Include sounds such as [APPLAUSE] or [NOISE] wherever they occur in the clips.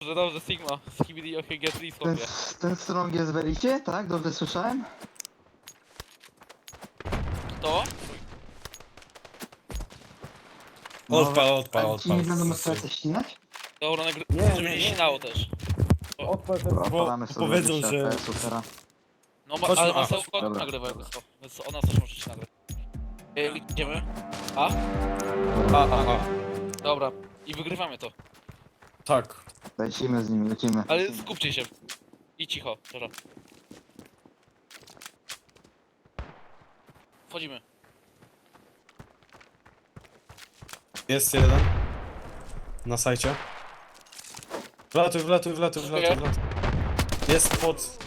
Dobrze, dobrze, Sigma. Skibidi OHG 3 Ten, sobie. ten strong jest w elicie, tak? Dobrze słyszałem? To? Odpal, odpal, Ale ci nie odpal. będą SPC ścinać? Dobra, nagry... Nie, żeby nie, nie nie. ścinało też. Odpal, bo odpalamy sobie powiedzą, 20 że... Teraz. No, ma, ale a, ma chodźmy. sobie Dobra. nagrywa jakby co. Więc ona też może się nagrać. E, Idziemy? A? A, a, a. Dobra. I wygrywamy to. Tak. Lecimy z nimi, lecimy. Ale skupcie się. I cicho, dobra. Wchodzimy. Jest jeden. Na sajcie. Wlatuj, wlatuj, wlatuj, wlatuj, wlatuj. Jest pod...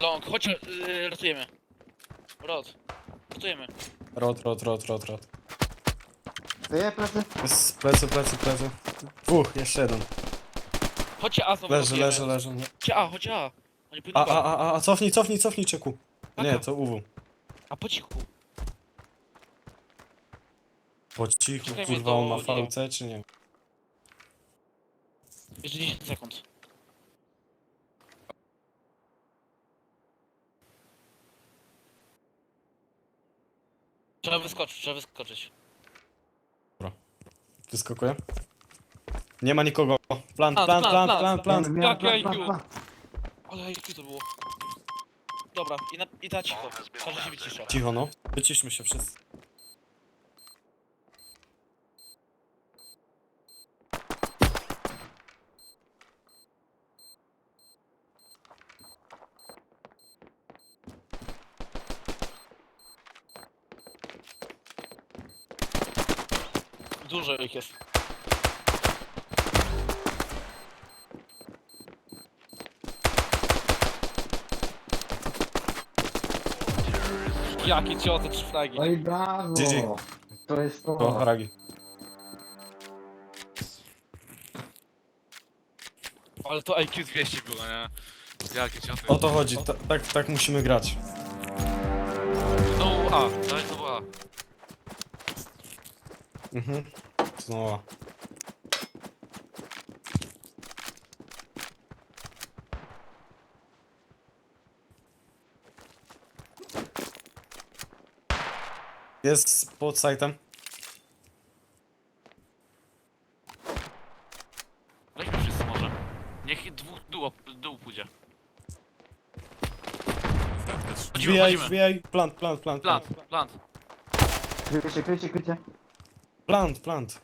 Long, chodź, yy, ratujemy. Rod. Ratujemy. Rot, rot, rot, rot, rot. Wyje plecy? Jest plecy, plecy, plecy. Dwóch, jeszcze jeden. Chodźcie A znowu Leży, leży, leży. Nie. Chodźcie A, chodźcie A. Oni pójdą A, A, a, a, a, cofnij, cofnij, cofnij, czeku. Nie, to UW. a po cichu. Po cichu, Czekaj, kurwa, to on ma nie. VC czy nie? Jeszcze 10 sekund. Trzeba wyskoczyć, trzeba wyskoczyć. Wyskakuje? Nie ma nikogo. Plan, A, plan, plan, plan, plan, plan, plan. Miałem- miałem Jakie plan, IQ? plan, Ale IQ to było. Dobra, i na, i na cicho. Każdy się wycisza. Cicho, no. Wyciszmy się wszyscy. Dużo ich jest. Jakie cioty, trzy flagi. Oj, brawo! GG. To jest to. To Ragi. Ale to IQ 200 było, nie? Jakie cioty. O to chodzi, ta, tak, tak musimy grać. Znowu A, daj znowu A. Mhm. Znowu. Jest pod sajtem. Weźmy wszyscy może. Niech dwóch dół, dół pójdzie. Chodzimy, Wbijaj, chodzimy. wbijaj. Plant, plant, plant, Plant, plant. plant. Krycie, krycie, krycie. Plant, plant.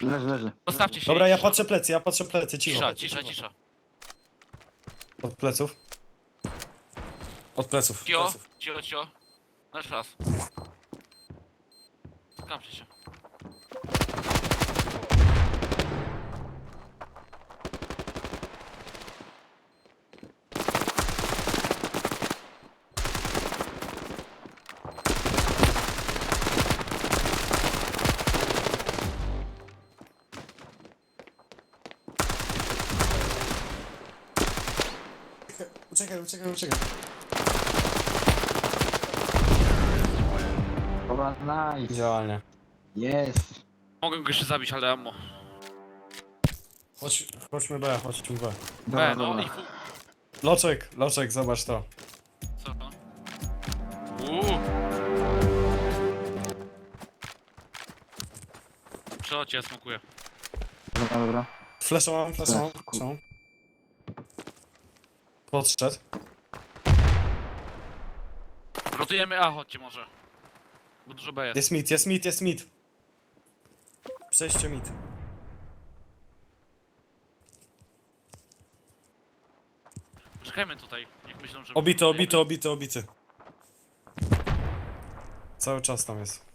Leży, leży. Zostawcie się. Dobra, ja patrzę plecy, ja patrzę plecy, cicho. Cisza, cisza, cisza. Od pleców. Od pleców. Cio, pleców. cio, cio. Na jeszcze raz. Kamcie się. Uciekaj, uciekaj, uciekaj. Dobra, nice. Idealnie. Jest. Mogę go jeszcze zabić, ale ammo. Chodź, chodźmy B, chodźmy B. Dobra, B, no dobra. i fu... Loczek, Loczek, zobacz to. Co to? Uuu. Przelocie, ja smokuję. Dobra, dobra. Flesza mam, flesza mam, flesza mam. Podszedł. Rotujemy A, chodźcie może. Bo dużo B jest. Jest mit, jest mit, jest mit. Przejście mit. Czekajmy tutaj, niech myślą, że... Obity, obity, obity, obity. Cały czas tam jest.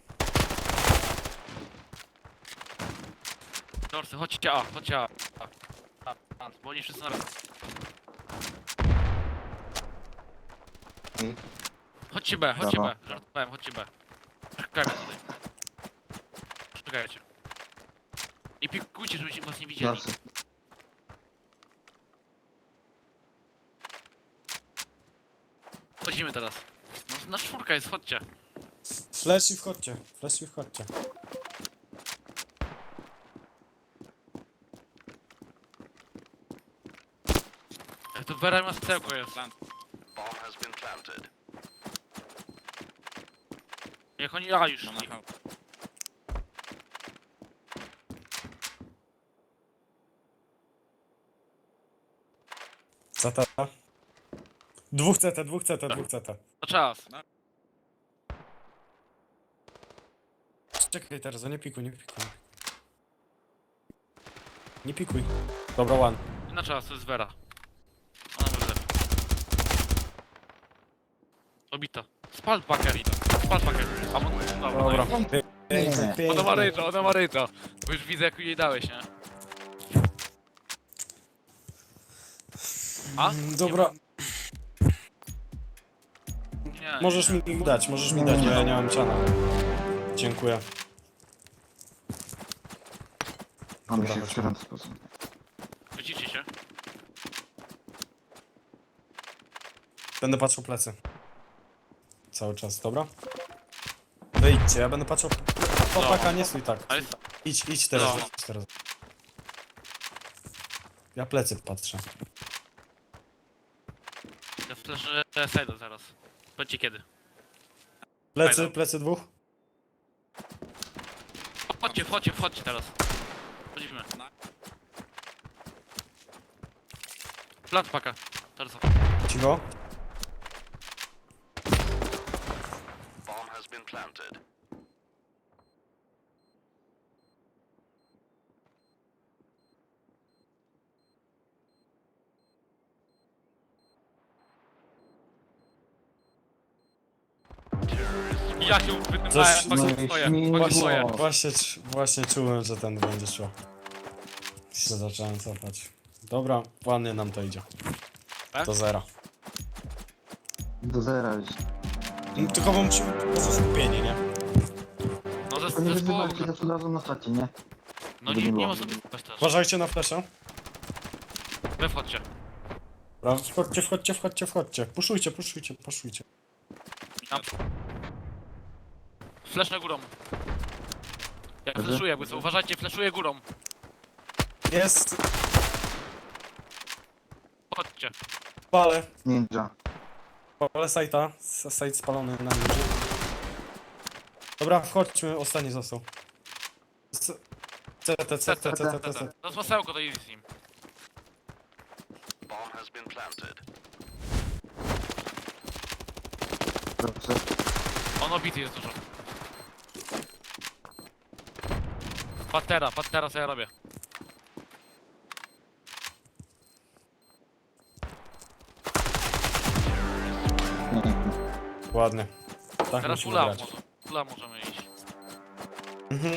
Dorsy, chodźcie A, chodźcie A. A, A, A, bo oni wszyscy na raz. Chodźcie B, chodźcie B. Żartowałem, chodźcie B. Czekajmy tutaj. Czekajcie. I pikujcie, żeby was nie widzieli. Zawsze. Chodzimy teraz. No, na czwórka jest, chodźcie. Flash i wchodźcie, flash i wchodźcie. To Vera ma jest. Niech oni A już No, szli. CT. Dwóch CT, dwóch CT, dwóch CT. To czas. Czekaj teraz, nie pikuj, nie pikuj. Nie pikuj. Dobra, one. I na czas, to jest Vera. Ona może lepiej. Obita. Spal paker, Spal paker. A. Dobra, Dobra. Ona ma ryto, ona ma ryto. Bo już widzę jak jej dałeś, nie? A? Dobra, Nie, możesz nie. mi dać, możesz mi dać, bo ja nie mam czana. Dziękuję. Dobra, się w ten sposób. Widzicie się? Będę patrzył plecy. Cały czas, dobra? Wyjdźcie, ja będę patrzył. Chłopaka, nie stój tak. Ale Idź, idź teraz, No. idź teraz. Ja plecy patrzę. ja flaszę side'a zaraz. Będzie kiedy. Plecy, Fajno. plecy dwóch. Wchodźcie, wchodźcie, wchodźcie teraz. Chodzimy. Plant paka. Teraz. Cicho. Ja się Coś- paki no stoję, stoję. Właśnie, właśnie, cz- właśnie czułem, że ten będzie szło. Się zacząłem cofać. Dobra, ładnie nam to idzie. Tak? Do zera. Do zera już. No, Tylko wam ci może skupienie, nie? No ze, To nie wyzywajcie nas od razu na stacie, nie? No nie, nie ma sobie wpaść. Uważajcie na fleszę. Wy wchodźcie. Dobra, Wchodźcie, wchodźcie, wchodźcie, wchodźcie. Puszujcie, puszujcie, puszujcie. Tam. Flash na górą. Ja Dobrze. flashuję, jakby co, uważajcie, flashuję górą. Jest, Chodźcie. pale. Ninja. Pale sajta. Sajt spalony na górze. Dobra, wchodźmy, ostatni został. C- CT, CT, CT, CT. To jest masełko, to easy z nim. Dobrze. On obity jest dużo. Patera, patera co ja robię. Ładnie. Tak Teraz musimy grać. może, fula możemy iść. Mhm.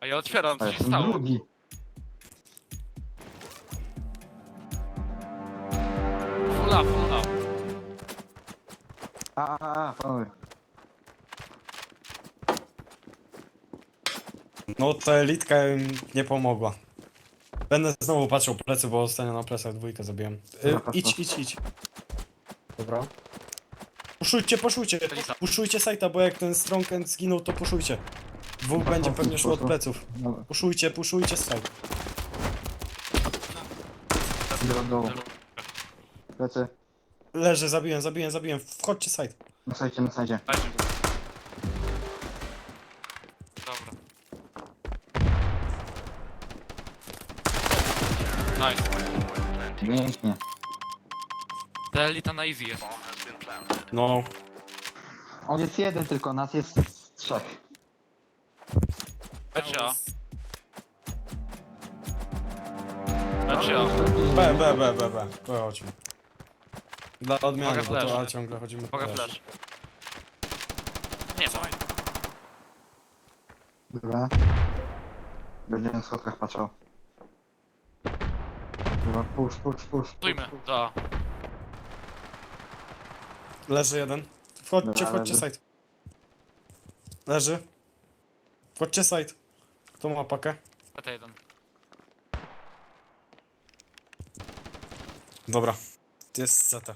A ja otwieram, co się jestem stało. drugi. Fula, fula. A, a, a, panowie. No ta elitka im nie pomogła. Będę znowu patrzył plecy, bo ostatnio na plecach dwójkę zabiłem. Y, Dobra, patrz, idź, idź, idź. Dobra. Puszujcie, puszujcie. Puszujcie sajta, bo jak ten strong end zginął, to puszujcie. Dwóch będzie pewnie szło od pleców. Dobra. Puszujcie, puszujcie sajt. Idę do dołu. Lecę. Leży, zabiłem, zabiłem, zabiłem. Wchodźcie sajt. Na sajcie, na sajcie. Dajcie. Dobra. Nice. Pięknie. Ta elita na easy jest. No, On jest jeden tylko, nas jest trzech. Lecie A. Lecie A. B, B, B, B, B. B, chodźmy. Dla odmiany, Mogę bo to. A ciągle chodzimy po Mogę flash. flash. Nie, fajnie. Dobra. Będzie na schodkach patrzał. Dobra, push, push, push. Stójmy, da. Leży jeden. Wchodźcie, Dobra, wchodźcie leży. side. Leży. Wchodźcie side. Kto ma pakę? PT1. Dobra. Jest CT.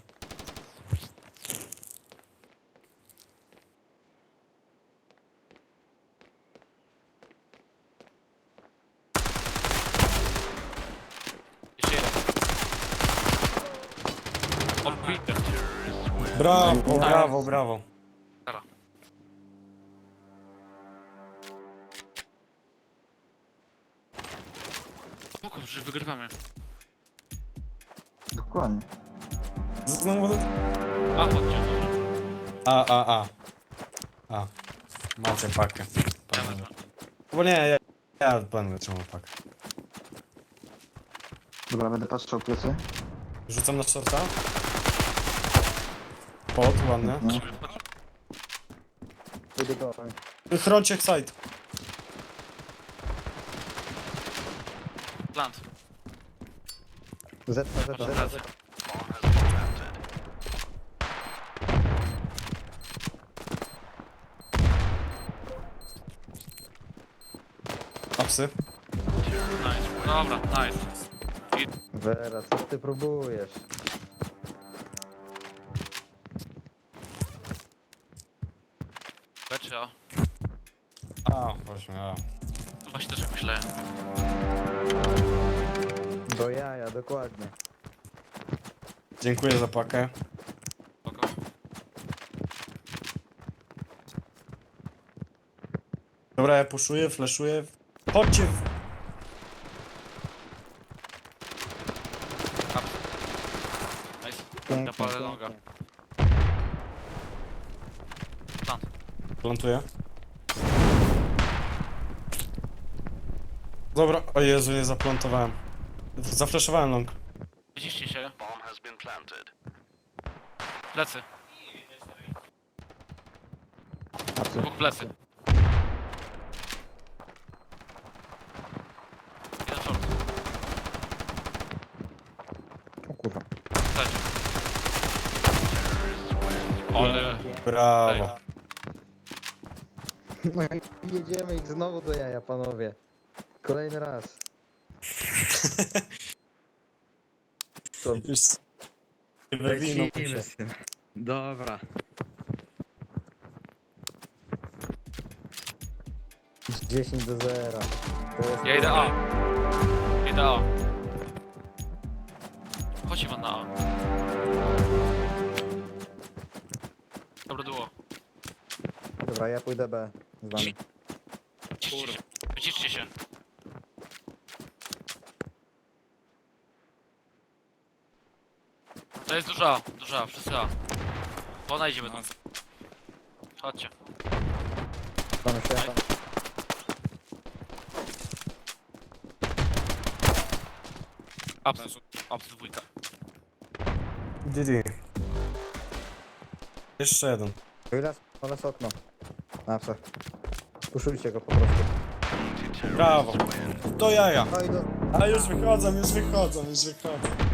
Jeszcze jeden. Brawo, brawo, brawo. Dobra. Spoko, że wygrywamy. Dokładnie. Znowu... A, chodźcie. A, a, a. A. Macie pakę. Ja wezmę. Bo nie, ja, ja będę trzymał pakę. Dobra, będę patrzał plecy. Rzucam na shorta. Pod. Pójdę dołem. Chroncie side. Plant. Na zeta. plecy. Apsy. Nice. Dobra, nice. Wera, co ty próbujesz? Właśnie, a. Właśnie też myślałem. Do jaja, dokładnie. Dziękuję za pakę. Spoko. Dobra, ja puszuję, flaszuję. Chodźcie w... Nice. Napalę pięknie. noga. Plant. Plantuję. Dobra, o Jezu, nie zaplantowałem. Zafleszowałem long. Widzicie się? Plecy. Dwóch plecy. Jeden short. O kurwa. Chodź. Ale... Brawo. No i jedziemy ich znowu do jaja, panowie. Kolejny raz. [LAUGHS] Co? Już... Wino. Lecimy z tym. Dobra. Z 10 do 0. To jest Ja idę A. Idę A. Chodź Iwan na A. Dobra duo. Dobra, ja pójdę B z wami. Się. Wyciszcie się. Jest duża. Duża. Wszyscy A. Ona idzie będą. Chodźcie. Mamy się. Abs. Abs dwójka. Didi. Jeszcze jeden. Wylas, wylas okno. A, co? Puszujcie go po prostu. Brawo. Do jaja. No i do... A już wychodzą, już wychodzą, już wychodzą.